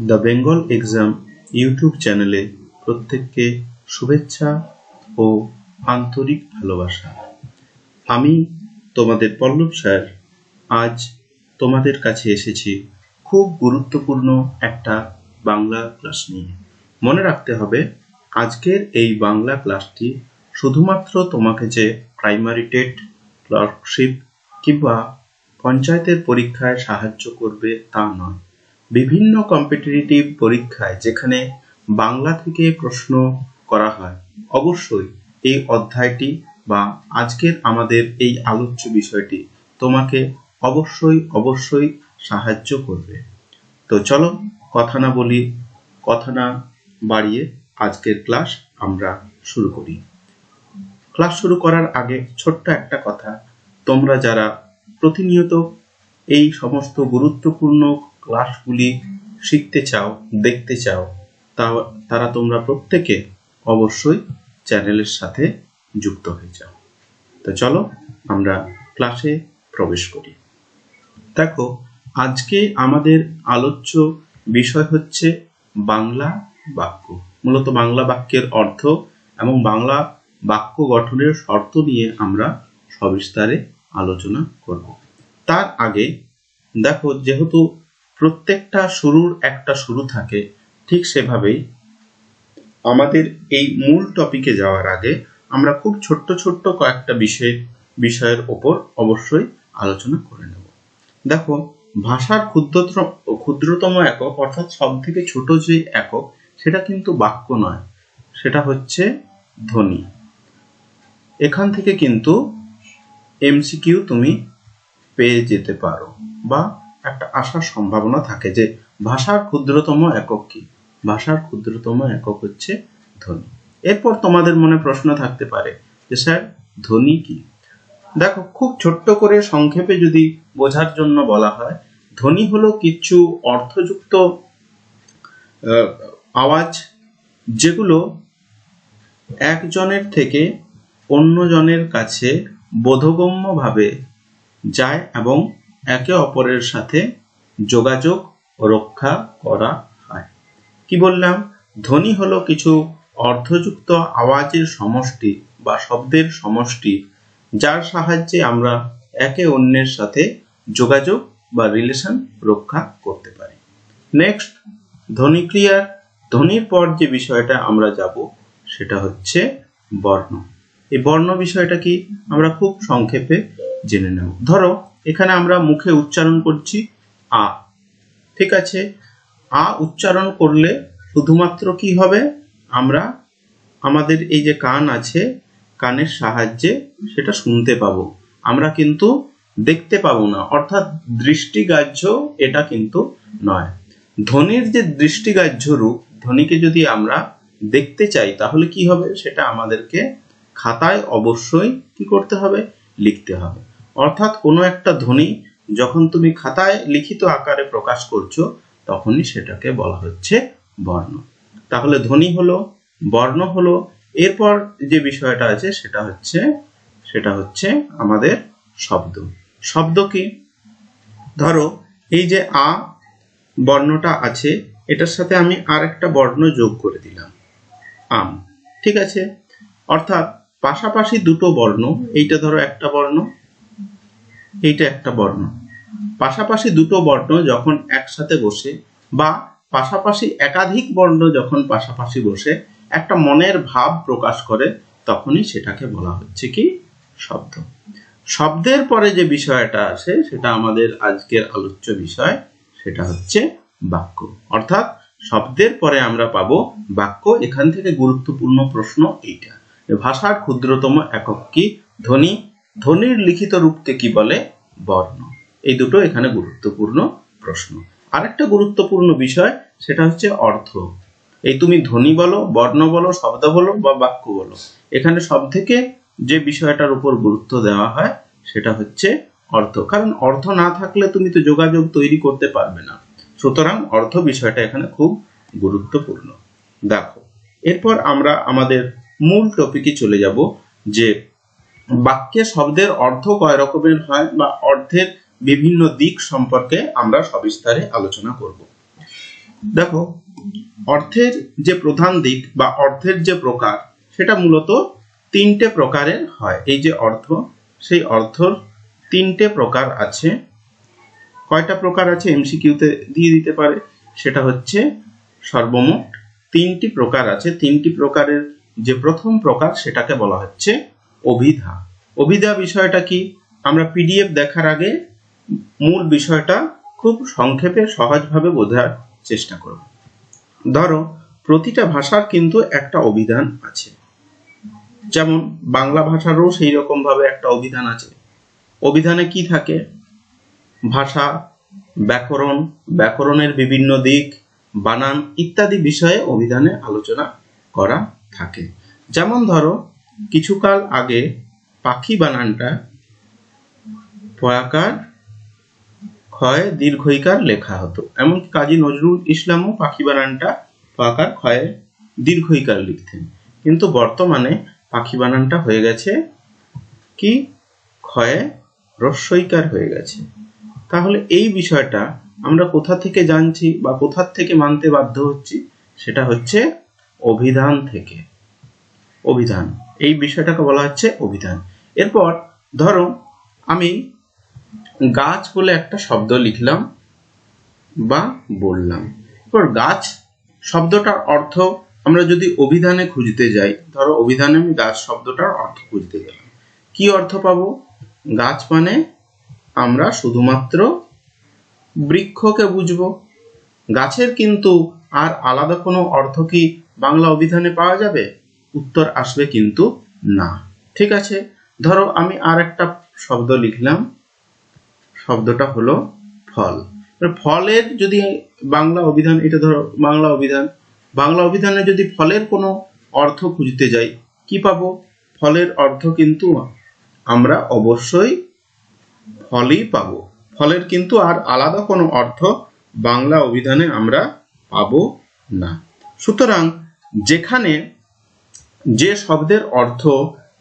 The Bengal exam YouTube চ্যানেলে প্রত্যেককে শুভেচ্ছা ও আন্তরিক ভালোবাসা। আমি তোমাদের পল্লব স্যার। আজ তোমাদের কাছে এসেছি খুব গুরুত্বপূর্ণ একটা বাংলা ক্লাস নিয়ে। মনে রাখতে হবে, আজকের এই বাংলা ক্লাসটি শুধুমাত্র তোমাকে যে প্রাইমারি টেট, ক্লার্কশিপ কিংবা পঞ্চায়েতের পরীক্ষায় সাহায্য করবে তা নয়। বিভিন্ন কম্পিটিটিভ পরীক্ষায় যেখানে বাংলা থেকে প্রশ্ন করা হয়, অবশ্যই এই অধ্যায়টি বা আজকের আমাদের এই আলোচ্য বিষয়টি তোমাকে অবশ্যই অবশ্যই সাহায্য করবে। তো চলো কথা না বলি, কথা না বাড়িয়ে আজকের ক্লাস আমরা শুরু করি। ক্লাস শুরু করার আগে ছোট্ট একটা কথা, তোমরা যারা প্রতিনিয়ত এই সমস্ত গুরুত্বপূর্ণ ক্লাসগুলি শিখতে চাও, দেখতে চাও, তা, তারা তোমরা প্রত্যেকে অবশ্যই চ্যানেলের সাথে যুক্ত হয়ে যাও। তো চলো আমরা ক্লাসে প্রবেশ করি। দেখো, আজকে আমাদের আলোচ্য বিষয় হচ্ছে বাংলা বাক্য। মূলত বাংলা বাক্যের অর্থ এবং বাংলা বাক্য গঠনের শর্ত নিয়ে আমরা সবিস্তারে আলোচনা করব। তার আগে দেখো, যেহেতু প্রত্যেকটা শুরুর একটা শুরু থাকে, ঠিক সেভাবেই আমাদের এই মূল টপিকে যাওয়ার আগে আমরা খুব ছোট্ট ছোট্ট কয়েকটা বিষয়, বিষয়ের ওপর অবশ্যই আলোচনা করে নেব। দেখো, ভাষার ক্ষুদ্রতম ক্ষুদ্রতম একক অর্থাৎ সব থেকে ছোট যে একক, সেটা কিন্তু বাক্য নয়, সেটা হচ্ছে ধ্বনি। এখান থেকে কিন্তু এমসিকিউ তুমি পেয়ে যেতে পারো বা একটা আসার সম্ভাবনা থাকে যে ভাষার ক্ষুদ্রতম একক কি? ভাষার ক্ষুদ্রতম একক হচ্ছে ধ্বনি। এরপর তোমাদের মনে প্রশ্ন থাকতে পারে যে স্যার, ধ্বনি কি? দেখো, খুব ছোট্ট করে সংক্ষেপে যদি বোঝার জন্য বলা হয়, ধ্বনি হলো কিছু অর্থযুক্ত আওয়াজ যেগুলো একজনের থেকে অন্যজনের কাছে বোধগম্যভাবে যায় এবং একে অপরের সাথে যোগাযোগ রক্ষা করা হয়। কি বললাম? ধ্বনি হলো কিছু অর্থযুক্ত আওয়াজের সমষ্টি বা শব্দের সমষ্টি, যার সাহায্যে আমরা একে অন্যের সাথে যোগাযোগ বা রিলেশন রক্ষা করতে পারি। নেক্সট ধ্বনি ক্রিয়ার ধ্বনির পর যে বিষয়টা আমরা যাব, সেটা হচ্ছে বর্ণ। এই বর্ণ বিষয়টা কি? আমরা খুব সংক্ষেপে জেনে নেব। ধরো এখানে আমরা মুখে উচ্চারণ করছি আ। ঠিক আছে? আ উচ্চারণ করলে শুধুমাত্র কি হবে? আমরা আমাদের এই যে কান আছে, কানের সাহায্যে সেটা শুনতে পাবো। আমরা কিন্তু দেখতে পাবো না। অর্থাৎ দৃষ্টিগ্রাহ্য এটা কিন্তু নয়। ধ্বনির যে দৃষ্টিগ্রাহ্য রূপ, ধ্বনিকে যদি আমরা দেখতে চাই, তাহলে কি হবে? সেটা আমাদেরকে খাতায় অবশ্যই কি করতে হবে? লিখতে হবে। অর্থাৎ কোনো একটা ধ্বনি যখন তুমি খাতায় লিখিত আকারে প্রকাশ করছ, তখনই সেটাকে বলা হচ্ছে বর্ণ। তাহলে ধ্বনি হলো, বর্ণ হলো, এরপর যে বিষয়টা আছে সেটা হচ্ছে সেটা হচ্ছে আমাদের শব্দ। শব্দ কি? ধরো, এই যে আ, বর্ণটা আছে, এটার সাথে আমি আর একটা বর্ণ যোগ করে দিলাম। আম, ঠিক আছে? অর্থাৎ পাশাপাশি দুটো বর্ণ, এইটা ধরো একটা বর্ণ এইটা একটা বর্ণ। পাশাপাশি দুটো বর্ণ যখন একসাথে বসে বা পাশাপাশি একাধিক বর্ণ যখন পাশাপাশি বসে, একটা মনের ভাব প্রকাশ করে, তখনই সেটাকে বলা হচ্ছে কি? শব্দ। শব্দের পরে যে বিষয়টা আছে সেটা আমাদের আজকের আলোচ্য বিষয়, সেটা হচ্ছে বাক্য। অর্থাৎ শব্দের পরে আমরা পাবো বাক্য। এখান থেকে গুরুত্বপূর্ণ প্রশ্ন এইটা। ভাষার ক্ষুদ্রতম একক কি? ধ্বনি ধ্বনির লিখিত রূপকে কি বলে? বর্ণ। এই দুটো এখানে গুরুত্বপূর্ণ প্রশ্ন। আরেকটা গুরুত্বপূর্ণ বিষয়, সেটা হচ্ছে অর্থ। এই তুমি ধ্বনি বলো, বর্ণ বলো, শব্দ বলো বা বাক্য বলো। এখানে সব থেকে যে বিষয়টার উপর গুরুত্ব দেওয়া হয়, সেটা হচ্ছে অর্থ। কারণ অর্থ না থাকলে তুমি তো যোগাযোগ তৈরি করতে পারবে না। সুতরাং অর্থ বিষয়টা এখানে খুব গুরুত্বপূর্ণ। দেখো, এরপর আমরা আমাদের মূল টপিকে চলে যাব, যে বাক্যে শব্দের অর্থ কয় রকমের হয় বা অর্থের বিভিন্ন দিক সম্পর্কে আমরা সবিস্তারে আলোচনা করব। দেখো, অর্থের যে প্রধান দিক বা অর্থের যে প্রকার, সেটা মূলত তিনটে প্রকারের হয়। এই যে অর্থ, সেই অর্থর তিনটে প্রকার আছে। কয়টা প্রকার আছে? এমসিকিউতে দিয়ে দিতে পারে। সেটা হচ্ছে সর্বমোট তিনটি প্রকার আছে। তিনটি প্রকারের যে প্রথম প্রকার, সেটাকে বলা হচ্ছে অভিধা। অভিধা বিষয়টা কি? আমরা পিডিএফ দেখার আগে মূল বিষয়টা খুব সংক্ষেপে সহজভাবে বোঝার চেষ্টা করব। ধরো, প্রতিটা ভাষার কিন্তু একটা অভিধান আছে। যেমন, বাংলা ভাষারও সেই রকম ভাবে একটা অভিধান আছে। অভিধানে কি থাকে? ভাষা, ব্যাকরণ, ব্যাকরণের বিভিন্ন দিক, বানান ইত্যাদি বিষয়ে অভিধানে আলোচনা করা থাকে। যেমন ধরো কিছুকাল আগে পাখি বানানটা পয়াকার ক্ষয় দীর্ঘইকার লেখা হতো। এমনকি কাজী নজরুল ইসলামও পাখি বানানটা পয়াকার ক্ষয়ে দীর্ঘইকার লিখতেন। কিন্তু বর্তমানে পাখি বানানটা হয়ে গেছে কি? ক্ষয়ে রস্বইকার হয়ে গেছে। তাহলে এই বিষয়টা আমরা কোথা থেকে জানছি বা কোথা থেকে মানতে বাধ্য হচ্ছি সেটা হচ্ছে অভিধান থেকে। অভিধান। এই বিষয়টাকে বলা হচ্ছে অভিধান। এরপর ধরো আমি গাছ বলে একটা শব্দ লিখলাম বা বললাম। এরপর গাছ শব্দটার অর্থ আমরা যদি অভিধানে খুঁজতে যাই, ধরো অভিধানে আমি গাছ শব্দটার অর্থ খুঁজতে গেলাম। কি অর্থ পাবো? গাছ মানে আমরা শুধুমাত্র বৃক্ষকে বুঝব। গাছের কিন্তু আর আলাদা কোনো অর্থ কি বাংলা অভিধানে পাওয়া যাবে? উত্তর আসবে কিন্তু না। ঠিক আছে? ধরো আমি আর একটা শব্দ লিখলাম। শব্দটা হলো ফল। ফলের যদি বাংলা অভিধান, এটা ধরো বাংলা অভিধান। বাংলা অভিধানে যদি ফলের কোনো অর্থ খুঁজতে যাই, কি পাবো? ফলের অর্থ কিন্তু আমরা অবশ্যই ফলই পাবো। ফলের কিন্তু আর আলাদা কোনো অর্থ বাংলা অভিধানে আমরা পাব না। সুতরাং যেখানে যে শব্দের অর্থ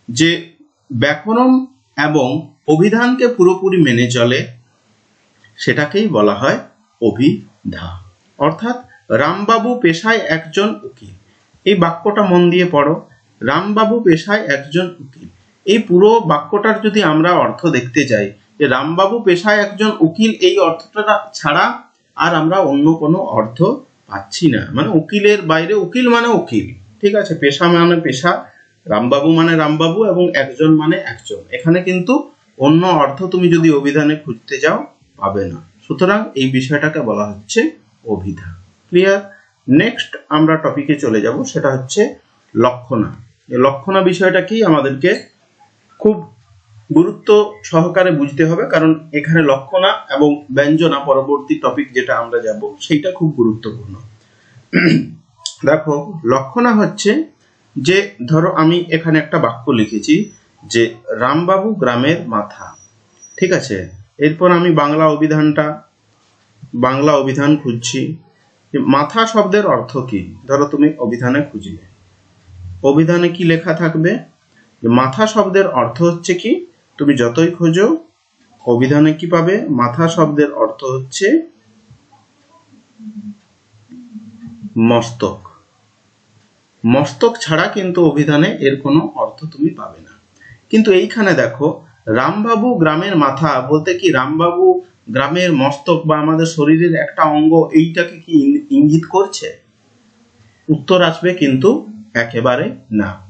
যে ব্যাকরণ এবং অভিধানকে পুরোপুরি মেনে চলে, সেটাকেই বলা হয় অভিধা। অর্থাৎ, রামবাবু পেশায় একজন উকিল। এই বাক্যটা মন দিয়ে পড়ো। রামবাবু পেশায় একজন উকিল। এই পুরো বাক্যটার যদি আমরা অর্থ দেখতে যাই, যে রামবাবু পেশায় একজন উকিল, এই অর্থটা ছাড়া আর আমরা অন্য কোনো অর্থ পাচ্ছি না। মানে উকিলের বাইরে উকিল মানে উকিল। ঠিক আছে, পেশা মানে পেশা, রামবাবু মানে রামবাবু এবং একজন মানে একজন। এখানে কিন্তু অন্য অর্থ তুমি যদি অভিধানে খুঁজতে যাও, পাবে না। সুতরাং এই বিষয়টাকে বলা হচ্ছে অভিধা। ক্লিয়ার নেক্সট আমরা টপিকে চলে যাব, সেটা হচ্ছে লক্ষণা। লক্ষণা বিষয়টা কি আমাদেরকে খুব গুরুত্ব সহকারে বুঝতে হবে, কারণ এখানে লক্ষণা এবং ব্যঞ্জনা পরবর্তী টপিক যেটা আমরা যাব, সেইটা খুব গুরুত্বপূর্ণ। দেখো, লক্ষণা হচ্ছে যে, ধরো আমি এখানে একটা বাক্য লিখেছি যে, রামবাবু গ্রামের মাথা। ঠিক আছে? এরপর আমি বাংলা অভিধানটা, বাংলা অভিধান খুঁজছি। মাথা শব্দের অর্থ কি? ধরো তুমি অভিধানে খুঁজলে। অভিধানে কি লেখা থাকবে? মাথা শব্দের অর্থ হচ্ছে কি? তুমি যতই খোঁজো, অভিধানে কি পাবে? মাথা শব্দের অর্থ হচ্ছে মস্তক। মস্তক ছাড়া কিন্তু অভিধানে এর কোনো অর্থ তুমি পাবে না। কিন্তু এইখানে দেখো, রামবাবু গ্রামের মাথা, বলতে কি রামবাবু গ্রামের মস্তক বা আমাদের শরীরের একটা অঙ্গ, এইটাকে কি ইঙ্গিত করছে? উত্তর আসবে কিন্তু একেবারে না।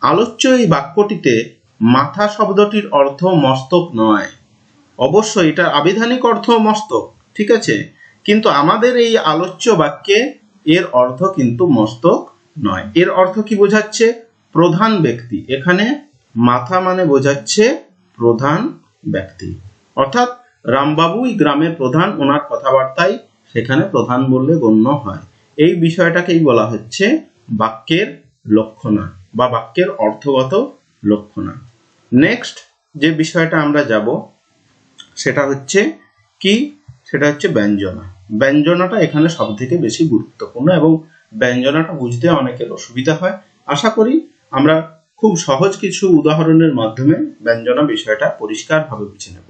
আলোচ্য এই বাক্যটিতে মাথা শব্দটির অর্থ মস্তক নয়। অবশ্যই এটার আবিধানিক অর্থ মস্তক, ঠিক আছে? কিন্তু আমাদের এই আলোচ্য বাক্যে এর অর্থ কিন্তু মস্তক নয়। এর অর্থ কি বোঝাচ্ছে? প্রধান ব্যক্তি। এখানে মাথা মানে বোঝাচ্ছে প্রধান ব্যক্তি। অর্থাৎ রামবাবুই গ্রামের প্রধান, ওনার কথাবার্তায় সেখানে প্রধান বললে গণ্য হয়। এই বিষয়টাকেই বলা হচ্ছে বাক্যের লক্ষণা বা বাক্যের অর্থগত লক্ষণা। নেক্সট যে বিষয়টা আমরা যাব, সেটা হচ্ছে কি? সেটা হচ্ছে ব্যঞ্জনা। ব্যঞ্জনাটা এখানে সব থেকে বেশি গুরুত্বপূর্ণ এবং ব্যঞ্জনাটা বুঝতে অনেকের অসুবিধা হয়। আশা করি আমরা খুব সহজ কিছু উদাহরণের মাধ্যমে ব্যঞ্জনা বিষয়টা পরিষ্কারভাবে বুঝে নেব।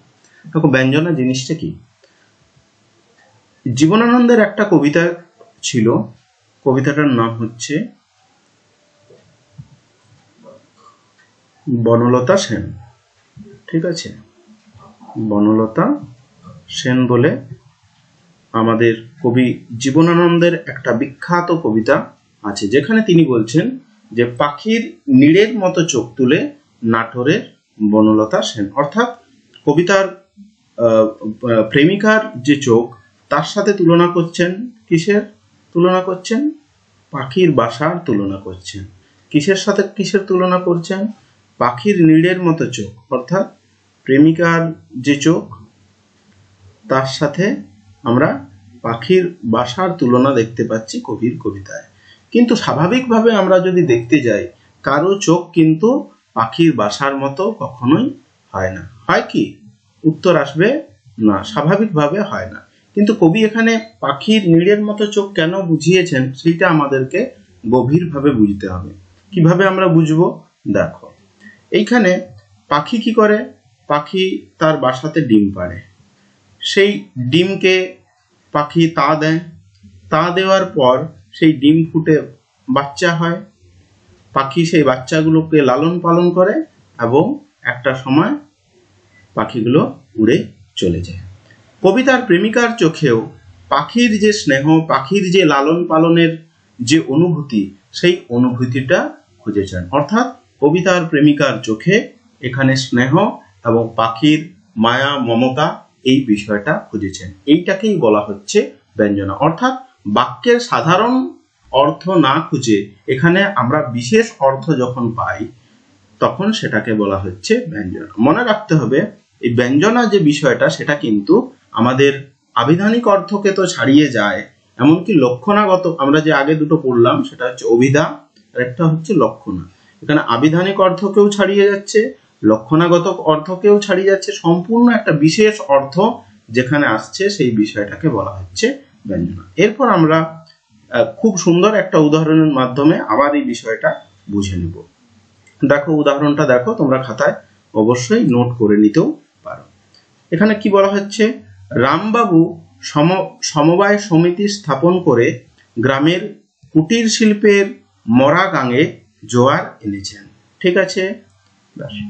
দেখো, ব্যঞ্জনা জিনিসটা কি? জীবনানন্দের একটা কবিতা ছিল। কবিতাটার নাম হচ্ছে বনলতা সেন। ঠিক আছে? বনলতা সেন বলে আমাদের কবি জীবনানন্দের একটা বিখ্যাত কবিতা আছে, যেখানে তিনি বলছেন যে পাখির নীড়ের মতো চোখ তুলে নাটোরের বনলতা সেন। অর্থাৎ কবিতার প্রেমিকার যে চোখ, তার সাথে তুলনা করছেন কিসের তুলনা করছেন? পাখির বাসার তুলনা করছেন। কিসের সাথে কিসের তুলনা করছেন? পাখির নীড়ের মতো চোখ। অর্থাৎ প্রেমিকার যে চোখ, তার সাথে আমরা পাখির বাসার তুলনা দেখতে পাচ্ছি কবির কবিতায়। কিন্তু স্বাভাবিকভাবে আমরা যদি দেখতে যাই, কারও চোখ কিন্তু পাখির বাসার মতো কখনোই হয় না। হয় কি? উত্তর আসবে, না, স্বাভাবিকভাবে হয় না। কিন্তু কবি এখানে পাখির নীড়ের মতো চোখ কেন বুঝিয়েছেন, সেইটা আমাদেরকে গভীরভাবে বুঝতে হবে। কীভাবে আমরা বুঝব? দেখো, এইখানে পাখি কি করে? পাখি তার বাসাতে ডিম পাড়ে। সেই ডিমকে পাখি তা দেয়। তা দেওয়ার পর সেই ডিম ফুটে বাচ্চা হয়। পাখি সেই বাচ্চাগুলোকে লালন পালন করে এবং একটা সময় পাখিগুলো উড়ে চলে যায়। কবিতার প্রেমিকার চোখেও পাখির যে স্নেহ, পাখির যে লালন পালনের যে অনুভূতি, সেই অনুভূতিটা খুঁজে খুঁজেছেন অর্থাৎ কবিতার প্রেমিকার চোখে এখানে স্নেহ এবং পাখির মায়া, মমতা এই বিষয়টা খুঁজেছেন। এইটাকেই বলা হচ্ছে ব্যঞ্জনা। অর্থাৎ বাক্যের সাধারণ অর্থ না খুঁজে এখানে আমরা বিশেষ অর্থ যখন পাই, তখন সেটাকে বলা হচ্ছে ব্যঞ্জনা। মনে রাখতে হবে, এই ব্যঞ্জনা যে বিষয়টা, সেটা কিন্তু আমাদের আবিধানিক অর্থকে তো ছাড়িয়ে যায়, এমনকি লক্ষণাগত, আমরা যে আগে দুটো পড়লাম, সেটা হচ্ছে অভিধা আর একটা হচ্ছে লক্ষণা। এখানে আবিধানিক অর্থকেও ছাড়িয়ে যাচ্ছে লক্ষণাগত অর্থকেও ছাড়িয়ে যাচ্ছে। সম্পূর্ণ একটা বিশেষ অর্থ যেখানে আসছে, সেই বিষয়টাকে বলা হচ্ছে ব্যঞ্জনা। এরপর আমরা খুব সুন্দর একটা উদাহরণের মাধ্যমে আবার এই বিষয়টা বুঝে নেব। দেখো উদাহরণটা দেখো, তোমরা খাতায় অবশ্যই নোট করে নিতেও পারো। এখানে কি বলা হচ্ছে? রামবাবু সম, সমবায় সমিতি স্থাপন করে গ্রামের কুটির শিল্পের মরা গাঙে জোয়ার এনেছেন। ঠিক আছে?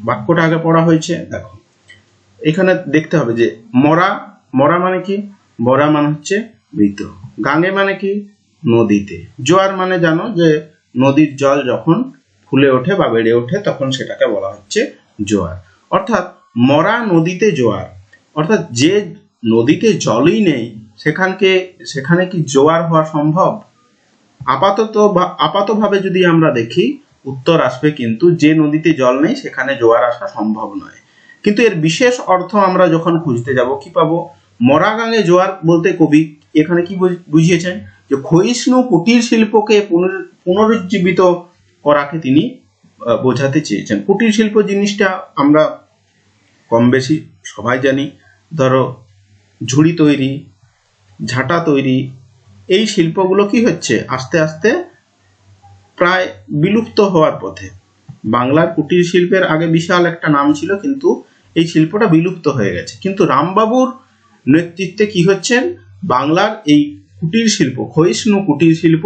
বাক্যটা আগে পড়া হয়েছে, দেখো। এখানে দেখতে হবে যে মরা মরা মানে কি? মরা মানে হচ্ছে মৃত। গাঙে মানে কি? নদীতে। জোয়ার মানে জানো যে নদীর জল যখন ফুলে ওঠে বা বেড়ে ওঠে, তখন সেটাকে বলা হচ্ছে জোয়ার। অর্থাৎ মরা নদীতে জোয়ার। অর্থাৎ যে নদীতে জলই নেই, সেখানকে, সেখানে কি জোয়ার হওয়া সম্ভব? আপাতত বা আপাতভাবে যদি আমরা দেখি উত্তর আসবে কিন্তু যে নদীতে জল নেই, সেখানে জোয়ার আসা সম্ভব নয়। কিন্তু এর বিশেষ অর্থ আমরা যখন খুঁজতে যাব, কি পাবো? মরাগাঙে জোয়ার বলতে কবি এখানে কি বুঝ- বুঝিয়েছেন? যে ক্ষয়িষ্ণু কুটির শিল্পকে পুনর- পুনরুজ্জীবিত করাকে তিনি বোঝাতে চেয়েছেন। কুটির শিল্প জিনিসটা আমরা কম বেশি সবাই জানি। ধরো, ঝুড়ি তৈরি, ঝাঁটা তৈরি, এই শিল্পগুলো কি হচ্ছে? আস্তে আস্তে প্রায় বিলুপ্ত হওয়ার পথে। বাংলার কুটির শিল্পের আগে বিশাল একটা নাম ছিল, কিন্তু এই শিল্পটা বিলুপ্ত হয়ে গেছে। কিন্তু রামবাবুর নেতৃত্বে কি হচ্ছেন বাংলার এই কুটির শিল্প, ক্ষয়িষ্ণু কুটির শিল্প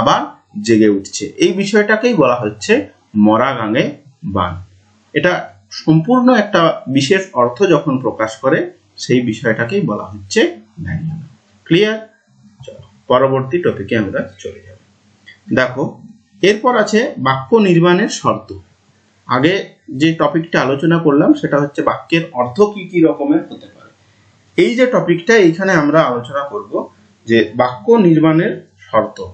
আবার জেগে উঠছে। এই বিষয়টাকেই বলা হচ্ছে মরা গাঙে বান। এটা সম্পূর্ণ একটা বিশেষ অর্থ যখন প্রকাশ করে, সেই বিষয়টাকেই বলা হচ্ছে ক্লিয়ার? চলো, পরবর্তী টপিকে আমরা চলে যাব। দেখো এরপর আছে বাক্য নির্মাণের শর্ত। আগে যে টপিকটা আলোচনা করলাম, সেটা হচ্ছে বাক্যের অর্থ কি কি রকমের হতে পারে। এই যে টপিকটা এইখানে আমরা আলোচনা করব যে বাক্য নির্মাণের শর্ত।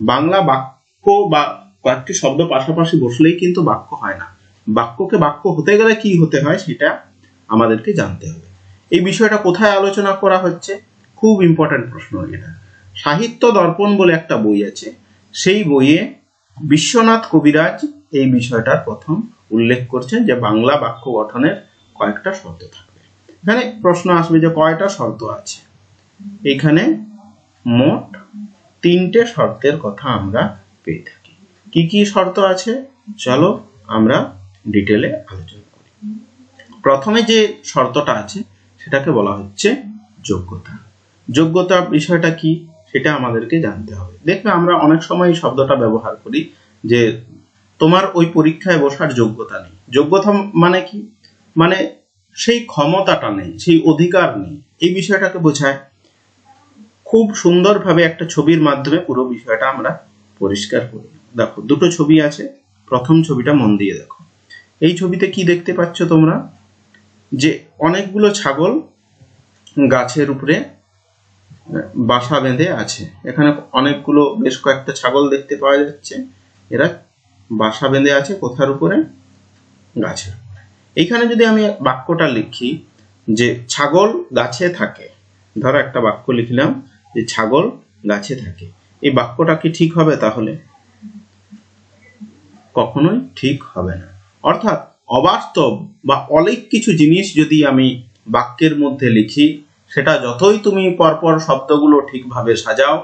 বাংলা বাক্য বা কয়েকটি শব্দ পাশাপাশি বসলেই কিন্তু বাক্য হয় না। বাক্যকে বাক্য হতে গেলে কি হতে হয়, সেটা আমাদেরকে জানতে হবে। এই বিষয়টা কোথায় আলোচনা করা হচ্ছে? খুব ইম্পর্ট্যান্ট প্রশ্ন এটা। সাহিত্য দর্পণ বলে একটা বই আছে। সেই বইয়ে বিশ্বনাথ কবিরাজ এই বিষয়টার প্রথম উল্লেখ করছেন যে বাংলা বাক্য গঠনের কয়েকটা শর্ত থাকবে। এখানে প্রশ্ন আসবে যে কয়টা শর্ত আছে? এখানে মোট তিনটে শর্তের কথা আমরা পেয়ে থাকি। কি কি শর্ত আছে? চলো আমরা ডিটেলে আলোচনা করি। প্রথমে যে শর্তটা আছে, সেটাকে বলা হচ্ছে যোগ্যতা। যোগ্যতা বিষয়টা কি? সেটা আমাদেরকে জানতে হবে। দেখবে আমরা অনেক সময় শব্দটা ব্যবহার করি যে তোমার ওই পরীক্ষায় বসার যোগ্যতা নেই। যোগ্যতা মানে কি? মানে সেই ক্ষমতাটা নেই, সেই অধিকার নেই। এই বিষয়টাকে বোঝায় খুব সুন্দরভাবে একটা ছবির মাধ্যমে পুরো বিষয়টা আমরা পরিষ্কার করি। দেখো, দুটো ছবি আছে, প্রথম ছবিটা মন দিয়ে দেখো। এই ছবিতে কি দেখতে পাচ্ছ তোমরা? যে অনেকগুলো ছাগল গাছের উপরে বাসা বেঁধে আছে। এখানে অনেকগুলো বেশ কয়েকটা ছাগল দেখতে পাওয়া যাচ্ছে। এরা বাসা বেঁধে আছে কোথার উপরে, গাছের এইখানে যদি আমি বাক্যটা লিখি যে ছাগল গাছে থাকে, ধরো একটা বাক্য লিখলাম যে ছাগল গাছে থাকে। এই বাক্যটা কি ঠিক হবে তাহলে? কখনোই ঠিক হবে না। অর্থাৎ অবাস্তব বা অলিক কিছু জিনিস যদি আমি বাক্যের মধ্যে লিখি সেটা যতই তুমি পরপর শব্দগুলো ঠিকভাবে সাজাও,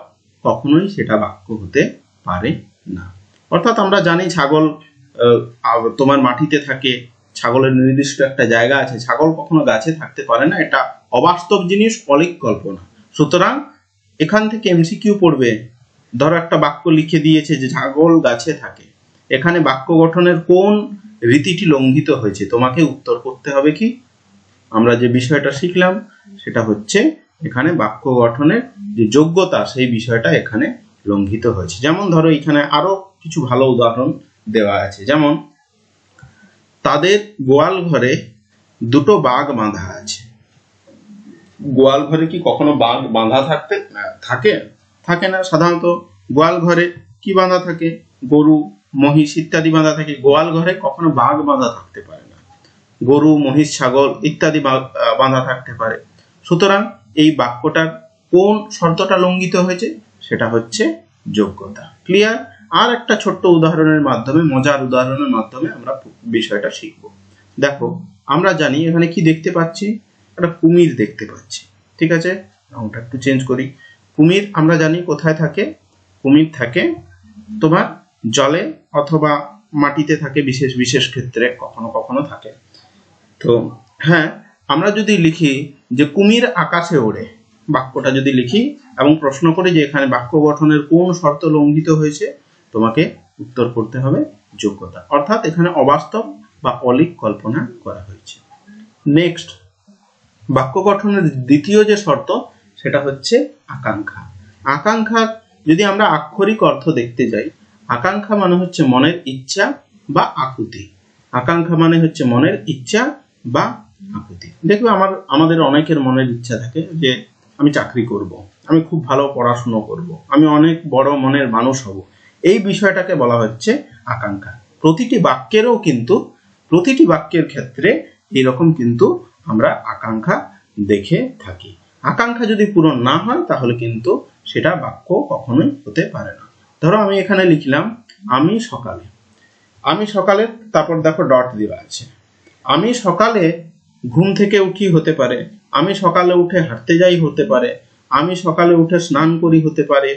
কখনোই সেটা বাক্য হতে পারে না। অর্থাৎ আমরা জানি ছাগল তোমার মাটিতে থাকে, ছাগলের নির্দিষ্ট একটা জায়গা আছে। ছাগল কখনো গাছে থাকতে পারে না, এটা অবাস্তব জিনিস, অলিক কল্পনা। সুতরাং এখান থেকে এমসিকিউ পড়বে। ধরো একটা বাক্য লিখে দিয়েছে যে, ছাগল গাছে থাকে। এখানে বাক্য গঠনের কোন রীতিটি লঙ্ঘিত হয়েছে, তোমাকে উত্তর করতে হবে কি? আমরা যে বিষয়টা শিখলাম সেটা হচ্ছে এখানে বাক্য গঠনের যে যোগ্যতা, সেই বিষয়টা এখানে লঙ্ঘিত হয়েছে। যেমন ধরো, এখানে আরও কিছু ভালো উদাহরণ দেওয়া আছে। যেমন, তাদের গোয়াল ঘরে দুটো বাঘ বাঁধা আছে। গোয়াল ঘরে কি কখনো বাঘ বাঁধা থাকতে, থাকে? থাকে না। সাধারণত গোয়াল ঘরে কি বাঁধা থাকে? গরু, মহিষ ইত্যাদি বাঁধা থাকে। গোয়াল ঘরে কখনো বাঘ বাঁধা থাকতে পারে না। গরু, মহিষ, ছাগল ইত্যাদি বাঁধা থাকতে পারে। সুতরাং এই বাক্যটার কোন শর্তটা লঙ্ঘিত হয়েছে সেটা হচ্ছে যোগ্যতা। ক্লিয়ার আর একটা ছোট্ট উদাহরণের মাধ্যমে, মজার উদাহরণের মাধ্যমে আমরা বিষয়টা শিখব। দেখো, আমরা জানি এখানে কি দেখতে পাচ্ছি? একটা কুমির দেখতে পাচ্ছি। ঠিক আছে? রংটা একটু চেঞ্জ করি। কুমির, আমরা জানি কোথায় থাকে? কুমির থাকে তোমার জলে অথবা মাটিতে থাকে, বিশেষ বিশেষ ক্ষেত্রে কখনো কখনো থাকে। তো হ্যাঁ আমরা যদি লিখি যে কুমির আকাশে ওড়ে, বাক্যটা যদি লিখি এবং প্রশ্ন করি যে এখানে বাক্য গঠনের কোন শর্ত লঙ্ঘিত হয়েছে, তোমাকে উত্তর করতে হবে যোগ্যতা। অর্থাৎ এখানে অবাস্তব বা অলিক কল্পনা করা হয়েছে। নেক্সট বাক্য গঠনের দ্বিতীয় যে শর্ত, সেটা হচ্ছে আকাঙ্ক্ষা। আকাঙ্ক্ষার যদি আমরা আক্ষরিক অর্থ দেখতে যাই, আকাঙ্ক্ষা মানে হচ্ছে মনের ইচ্ছা বা আকুতি। আকাঙ্ক্ষা মানে হচ্ছে মনের ইচ্ছা বা দেখবে আমার, আমাদের অনেকের মনের ইচ্ছা থাকে যে আমি চাকরি করব, আমি খুব ভালো পড়াশুনো করব, আমি অনেক বড় মনের মানুষ হব। এই বিষয়টাকে বলা হচ্ছে আকাঙ্ক্ষা। প্রতিটি বাক্যেরও কিন্তু, প্রতিটি বাক্যের ক্ষেত্রে এরকম কিন্তু আমরা আকাঙ্ক্ষা দেখে থাকি। আকাঙ্ক্ষা যদি পূরণ না হয়, তাহলে কিন্তু সেটা বাক্য কখনোই হতে পারে না। ধরো আমি এখানে লিখলাম, আমি সকালে। আমি সকালে, তারপর দেখো ডট দেওয়া আছে। আমি সকালে ঘুম থেকে উঠি হতে পারে। আমি সকালে উঠে হাঁটতে যাই হতে পারে। আমি সকালে উঠে স্নান করি হতে পারে।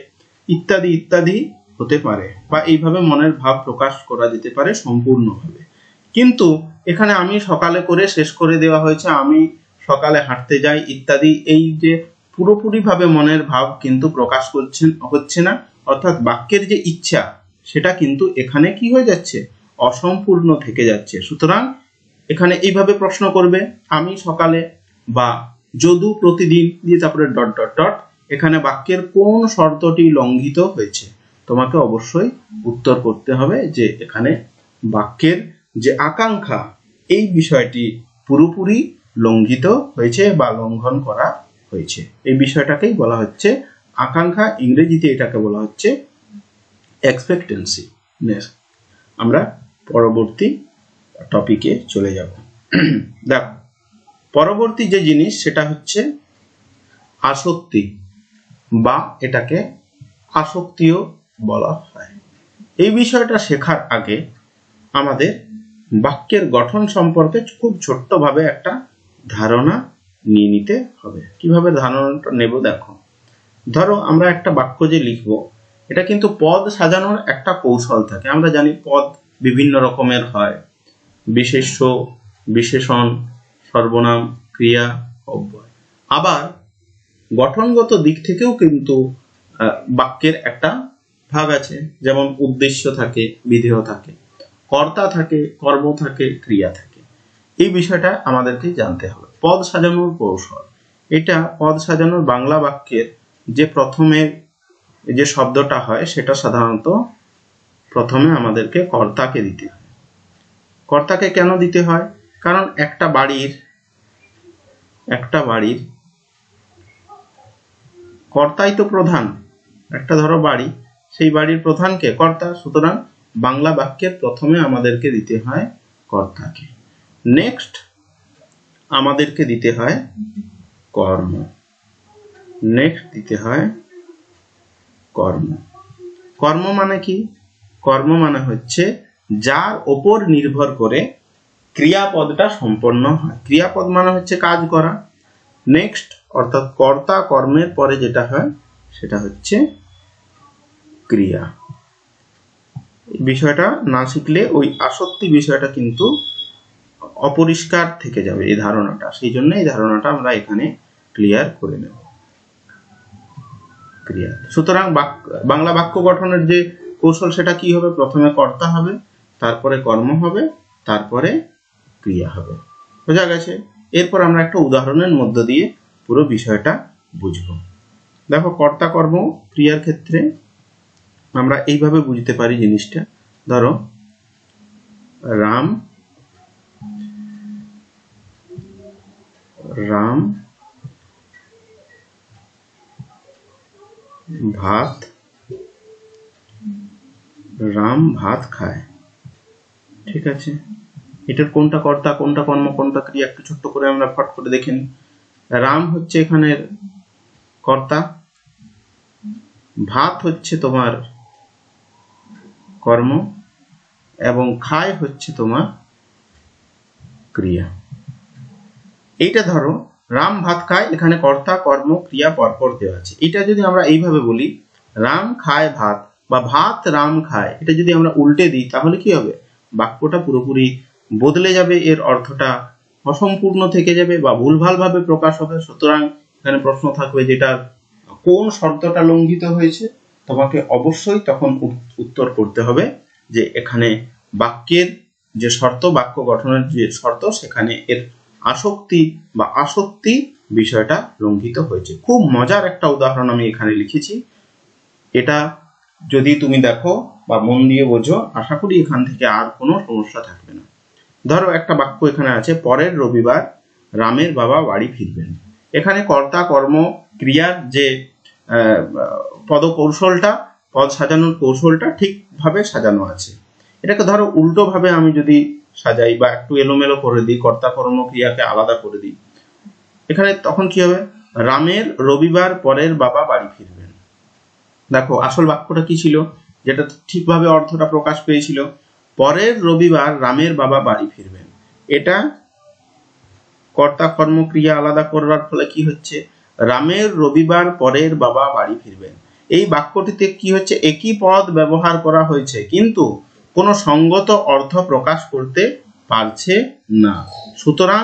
ইত্যাদি ইত্যাদি হতে পারে বা এইভাবে মনের ভাব প্রকাশ করা যেতে পারে সম্পূর্ণভাবে। কিন্তু এখানে আমি সকালে করে শেষ করে দেওয়া হয়েছে, আমি সকালে হাঁটতে যাই ইত্যাদি, এই যে পুরোপুরিভাবে মনের ভাব কিন্তু প্রকাশ করছেন হচ্ছে না। অর্থাৎ বাক্যের যে ইচ্ছা, সেটা কিন্তু এখানে কি হয়ে যাচ্ছে? অসম্পূর্ণ থেকে যাচ্ছে। সুতরাং এখানে এইভাবে প্রশ্ন করবে, আমি সকালে বা যদু প্রতিদিন, দিয়ে তারপরে ডট ডট ডট, এখানে বাক্যের কোন শর্তটি লঙ্ঘিত হয়েছে? তোমাকে অবশ্যই উত্তর করতে হবে যে এখানে বাক্যের যে আকাঙ্ক্ষা, এই বিষয়টি পুরোপুরি লঙ্ঘিত হয়েছে বা লঙ্ঘন করা হয়েছে। এই বিষয়টাকেই বলা হচ্ছে আকাঙ্ক্ষা, ইংরেজিতে এটাকে বলা হচ্ছে এক্সপেক্টেন্সি আমরা পরবর্তী টপিকে চলে যাব। দেখো, পরবর্তী যে জিনিস, সেটা হচ্ছে আসক্তি বা এটাকে আসক্তিও বলা হয়। এই বিষয়টা শেখার আগে আমাদের বাক্যের গঠন সম্পর্কে খুব ছোট্টভাবে একটা ধারণা নিয়ে নিতে হবে। কীভাবে ধারণাটা নেব দেখো। ধরো, আমরা একটা বাক্য যে লিখব, এটা কিন্তু পদ সাজানোর একটা কৌশল থাকে। আমরা জানি পদ বিভিন্ন রকমের হয়। বিশেষ্য, বিশেষণ, সর্বনাম, ক্রিয়া, অব্যয়। আবার গঠনগত দিক থেকেও কিন্তু বাক্যের একটা ভাগ আছে, যেমন উদ্দেশ্য থাকে, বিধেয় থাকে, কর্তা থাকে, কর্ম থাকে, ক্রিয়া থাকে। এই বিষয়টা আমাদেরকে জানতে হবে। পদ সাজানোর কৌশল। এটা পদ সাজানোর বাংলা বাক্যের যে প্রথমে যে শব্দটা হয়, সেটা সাধারণত প্রথমে আমাদেরকে কর্তাকে দিতে হয় কর্তাকে কেন দিতে হয়? কারণ একটা বাড়ির একটা বাড়ির কর্তাই তো প্রধান। একটা ধরো বাড়ি, সেই বাড়ির প্রধানকে কর্তা, সুতরাং বাংলা বাক্যের প্রথমে আমাদেরকে দিতে হয় কর্তাকে। নেক্সট আমাদেরকে দিতে হয় কর্ম। নেক্সট দিতে হয় কর্ম। কর্ম মানে কি? কর্ম মানে হচ্ছে যার ওপর নির্ভর করে ক্রিয়াপদটা সম্পন্ন হয়। ক্রিয়াপদ মানে হচ্ছে কাজ করা। নেক্সট অর্থাৎ কর্তা কর্মের পরে যেটা হয়, সেটা হচ্ছে ক্রিয়া। বিষয়টা না শিখলে ওই আসক্তি বিষয়টা কিন্তু অপরিষ্কার থেকে যাবে এই ধারণাটা। সেই জন্য এই ধারণাটা আমরা এখানে ক্লিয়ার করে নেব। ক্রিয়া। সুতরাং বাংলা বাক্য গঠনের যে কৌশল, সেটা কি হবে? প্রথমে কর্তা হবে তারপরে কর্ম হবে, তারপরে ক্রিয়া হবে। বোঝা গেছে? এরপর আমরা একটা উদাহরণের মধ্য দিয়ে পুরো বিষয়টা বুঝব। দেখো, কর্তা কর্ম ক্রিয়ার ক্ষেত্রে আমরা এইভাবে বুঝতে পারি জিনিসটা। ধরো, রাম রাম, ভাত রাম ভাত খায়। ঠিক আছে? এটার কোনটা কর্তা, কোনটা কর্ম, কোনটা ক্রিয়া, একটু ছোট্ট করে আমরা ফট করে দেখে নিই। রাম হচ্ছে এখানের কর্তা। ভাত হচ্ছে তোমার কর্ম এবং খায় হচ্ছে তোমার ক্রিয়া। এইটা ধরো, রাম ভাত খায়, এখানে কর্তা, কর্ম, ক্রিয়া, পরপর দেওয়া আছে। এটা যদি আমরা এইভাবে বলি, রাম খায় ভাত বা ভাত রাম খায়, এটা যদি আমরা উল্টে দিই, তাহলে কি হবে? বাক্যটা পুরোপুরি বদলে যাবে, এর অর্থটা অসম্পূর্ণ থেকে যাবে বা ভুলভাল ভাবে প্রকাশ হবে। সুতরাং এখানে প্রশ্ন থাকবে যেটা, কোন শর্তটা লঙ্ঘিত হয়েছে? তোমাকে অবশ্যই তখন উত্তর করতে হবে যে এখানে বাক্যের যে শর্ত, বাক্য গঠনের যে শর্ত, সেখানে এর আসক্তি বা আসক্তি বিষয়টা লঙ্ঘিত হয়েছে। খুব মজার একটা উদাহরণ আমি এখানে লিখেছি। এটা যদি তুমি দেখো বা মন দিয়ে বোঝো আশা করি এখান থেকে আর কোনো সমস্যা থাকবে না। ধরো একটা বাক্য এখানে আছে পরের রবিবার রামের বাবা বাড়ি ফিরবেন। এখানে কর্তা কর্ম ক্রিয়ার যে আহ, পদ কৌশলটা পদ সাজানোর কৌশলটা ঠিকভাবে সাজানো আছে। এটাকে ধরো উল্টোভাবে আমি যদি সাজাই বা একটু এলোমেলো করে দিই কর্তা কর্ম ক্রিয়াকে আলাদা করে দিই এখানে তখন কি হবে? রামের রবিবার পরের বাবা বাড়ি ফিরবেন। দেখো আসল বাক্যটা কি ছিল? যেটা ঠিকভাবে অর্থটা প্রকাশ পেয়েছিল। পরের রবিবার রামের বাবা বাড়ি ফিরবেন। এটা কর্তা কর্ম ক্রিয়া আলাদা করবার ফলে কি হচ্ছে? রামের রবিবার পরের বাবা বাড়ি ফিরবেন। এই বাক্যটিতে কি হচ্ছে? একই পদ ব্যবহার করা হয়েছে, কিন্তু কোনো সঙ্গত অর্থ প্রকাশ করতে পারছে না। সুতরাং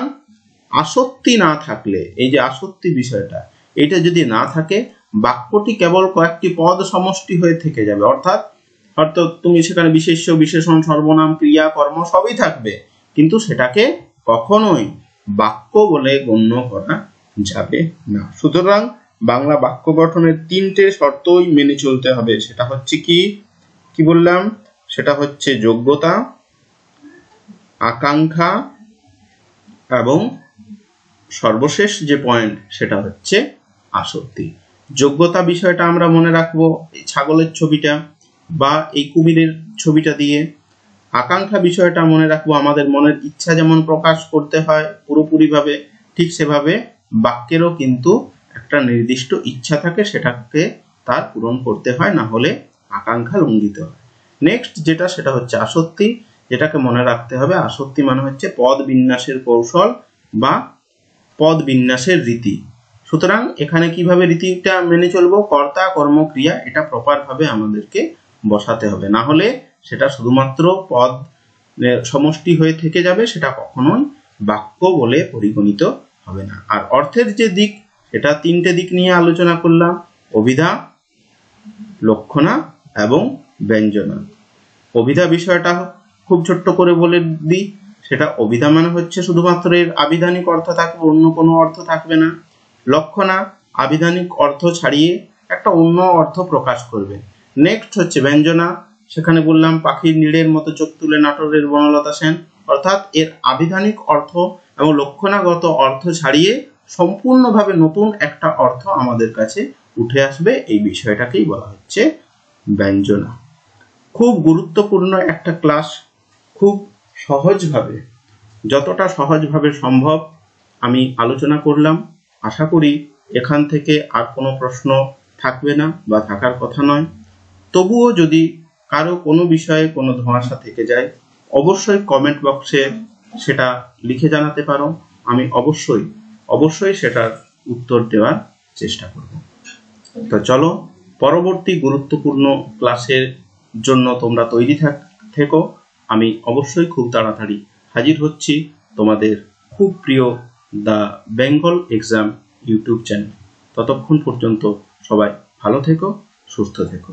আসক্তি না থাকলে, এই যে আসক্তি বিষয়টা, এটা যদি না থাকে বাক্যটি কেবল কয়েকটি পদ সমষ্টি হয়ে থেকে যাবে। অর্থাৎ হয়তো তুমি সেখানে বিশেষ্য, বিশেষণ, সর্বনাম, ক্রিয়া, কর্ম সবই থাকবে। কিন্তু সেটাকে কখনোই বাক্য বলে গণ্য করা যাবে না। সুতরাং বাংলা বাক্য গঠনের তিনটে শর্তই মেনে চলতে হবে। সেটা হচ্ছে কি? কি বললাম? সেটা হচ্ছে যোগ্যতা, আকাঙ্ক্ষা এবং সর্বশেষ যে পয়েন্ট সেটা হচ্ছে আসক্তি। যোগ্যতা বিষয়টা আমরা মনে রাখব, এই ছাগলের ছবিটা বা এই কুমিরের ছবিটা দিয়ে। আকাঙ্ক্ষা বিষয়টা মনে রাখব, আমাদের মনের ইচ্ছা যেমন প্রকাশ করতে হয় পুরোপুরিভাবে, ঠিক সেভাবে বাক্যেরও কিন্তু একটা নির্দিষ্ট ইচ্ছা থাকে সেটাকে তার পূরণ করতে হয়, না হলে আকাঙ্ক্ষা লঙ্ঘিত হয়। নেক্সট যেটা, সেটা হচ্ছে আসক্তি। যেটাকে মনে রাখতে হবে, আসক্তি মানে হচ্ছে পদ বিন্যাসের কৌশল বা পদ বিন্যাসের রীতি। সুতরাং এখানে কীভাবে রীতিটা মেনে চলবো? কর্তা কর্ম ক্রিয়া এটা প্রপার ভাবে আমাদেরকে বসাতে হবে। না হলে সেটা শুধুমাত্র পদ সমষ্টি হয়ে থেকে যাবে, সেটা কখনোই বাক্য বলে পরিগণিত হবে না। আর অর্থের যে দিক সেটা তিনটে দিক নিয়ে আলোচনা করলাম। অভিধা, লক্ষণা এবং ব্যঞ্জনা। অভিধা বিষয়টা খুব ছোট্ট করে বলে দিই। সেটা অভিধা মানে হচ্ছে শুধুমাত্র এর আবিধানিক অর্থ থাকবে, অন্য কোনো অর্থ থাকবে না। লক্ষণা আবিধানিক অর্থ ছাড়িয়ে একটা অন্য অর্থ প্রকাশ করবে। নেক্সট হচ্ছে ব্যঞ্জনা। সেখানে বললাম, পাখির নীড়ের মতো চোখ তুলে নাটোরের বনলতা সেন। অর্থাৎ এর আবিধানিক অর্থ এবং লক্ষণাগত অর্থ ছাড়িয়ে সম্পূর্ণভাবে নতুন একটা অর্থ আমাদের কাছে উঠে আসবে। এই বিষয়টাকেই বলা হচ্ছে ব্যঞ্জনা। খুব গুরুত্বপূর্ণ একটা ক্লাস। খুব সহজভাবে, যতটা সহজভাবে সম্ভব আমি আলোচনা করলাম। আশা করি এখান থেকে আর কোনো প্রশ্ন থাকবে না বা থাকার কথা নয়। তবুও যদি কারও কোনো বিষয়ে কোনো ধোঁয়াশা থেকে যায়, অবশ্যই কমেন্ট বক্সে সেটা লিখে জানাতে পারো। আমি অবশ্যই অবশ্যই সেটার উত্তর দেওয়ার চেষ্টা করব। তো চলো, পরবর্তী গুরুত্বপূর্ণ ক্লাসের জন্য তোমরা তৈরি থাক। আমি অবশ্যই খুব তাড়াতাড়ি হাজির হচ্ছি। তোমাদের খুব প্রিয় the Bengal exam YouTube channel. ততক্ষণ পর্যন্ত সবাই ভালো থেকো সুস্থ থেকো।